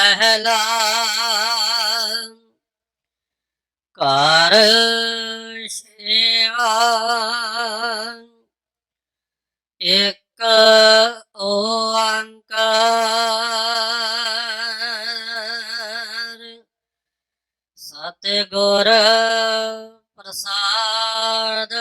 ਪਹਿਲਾ ਕਰ ਸੇਵਾ ਇੱਕ ਓੰਕਾਰ ਸਤਿਗੁਰ ਪ੍ਰਸਾਦ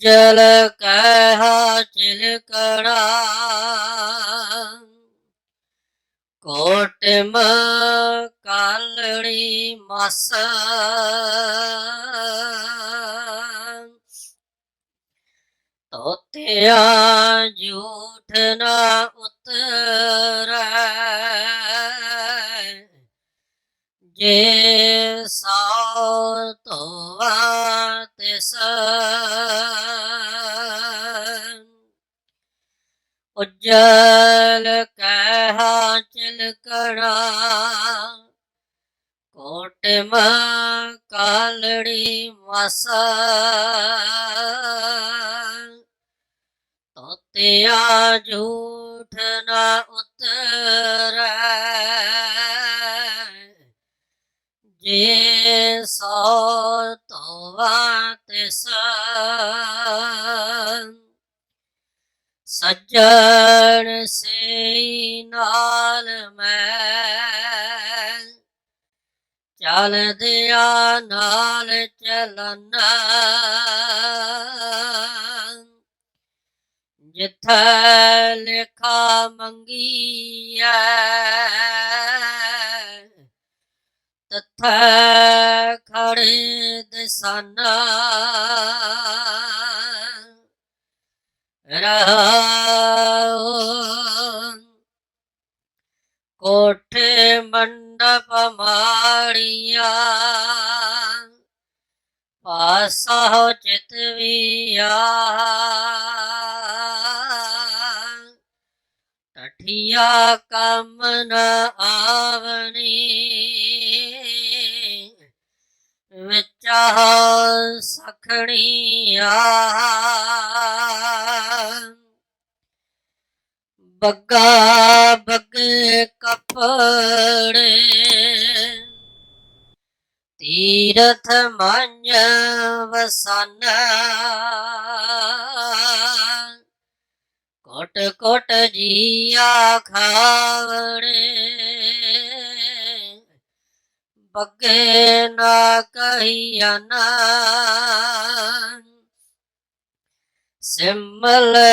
ਉਜਲ ਕਹਿ ਚਿਲਕੜਾ ਕੋਟਮ ਕਾਲੜੀ ਮਸ। ਤੋਤਿਆ ਝੂਠ ਨਾ ਉਤਰੈ। ਜੇ ਸੋ ਤੋਵਾ ਤਿਸ ਉਜਲ ਕਹਿ ਕੋਟ ਕੋਟਮ ਕਾਲੜੀ ਮਸ। ਤੋਤਿਆ ਝੂਠ ਨਾ ਉਤਰੈ। ਜੇ ਸੋ ਤੋਵਾ ਤਿਸ ਸੱਜਣ ਸੇ ਨਾਲ ਮੈਂ। ਚਲਦਿਆਂ ਨਾਲ ਚੱਲਣਾ ਜਿੱਥੇ ਲਿਖਾ ਮੰਗੀਐ ਤਥੈ ਖੜੇ ਦਸਾਨਾ। ਰਹਾਉ ਕੋਠੇ ਮੰਡਪ ਮਾੜੀਆਂ ਪਾਸਾ ਚਿਤਵੀਆ ਟਠੀਆ ਕੰਮ ਨ ਆਵਣੀ ਵਿਚਾ ਸਖਣੀਆ। ਬੱਗਾ ਬੱਗੇ ਕਪੜੇ। ਤੀਰਥ ਮੰਨ ਵਸਨ। ਕੋਟ ਕੋਟ ਜੀਆ ਖਾਵੜੇ। ਬੱਗੇ ਨਾ ਕਹੀਆ ਨਾ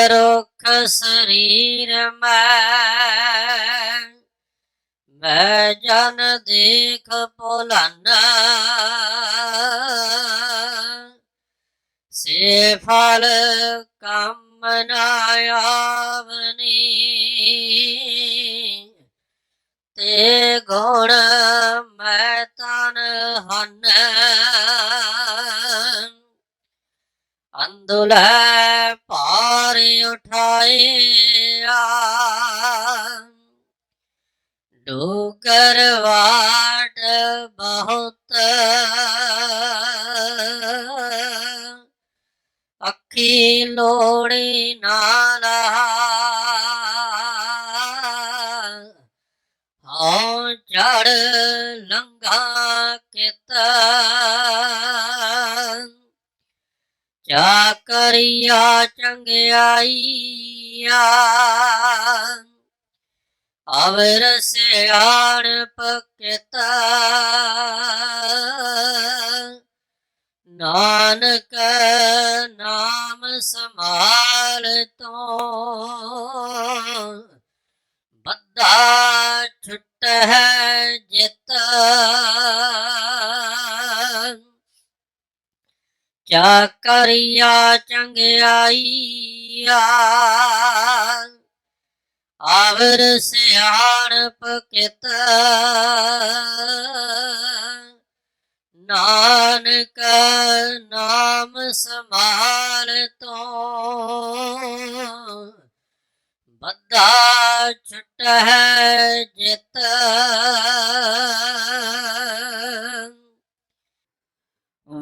ਰੁਖ ਸਰੀਰ ਮੈਂ। ਮੈਂ ਜਨ ਦੇਖ ਭੁਲਨ। ਸੇ ਫਲ ਕੰਮ ਨਾ ਆਵਨੀ। ਤੇ ਗੁਣ ਮੈਂ ਤਨ ਹਨ ਅੰਦੁਲੈ ਪਾਰ ਉਠਾਇਆ। ਡੂਕਰ ਵਾਟ ਬਹੁਤ। ਅੱਖੀ ਲੋੜੀ ਨਾਲਾ ਹਾਂ ਚੜ ਲੰਘਾ ਕਿਤਾ। ਚਾ ਕਰਿਆ ਚੰਗਿਆਈਆ। ਅਵਰ ਸਿਆਣ ਪਕਿਤ ਨਾਨਕ ਨਾਮ ਸਮਾਲ ਤੋਂ। ਬੱਦਾ ਛੁੱਟ ਹੈ ਜਿਤ। ਚਾ ਕਰਿਆ ਚੰਗਿਆਈਆ? ਅਵਰ ਸਿਆਣਪ ਕਿਤ ਨਾਨਕ ਨਾਮ ਸਮਾਲ ਤੋਂ। ਬੱਧਾ ਛੁੱਟ ਹੈ ਜਿਤ।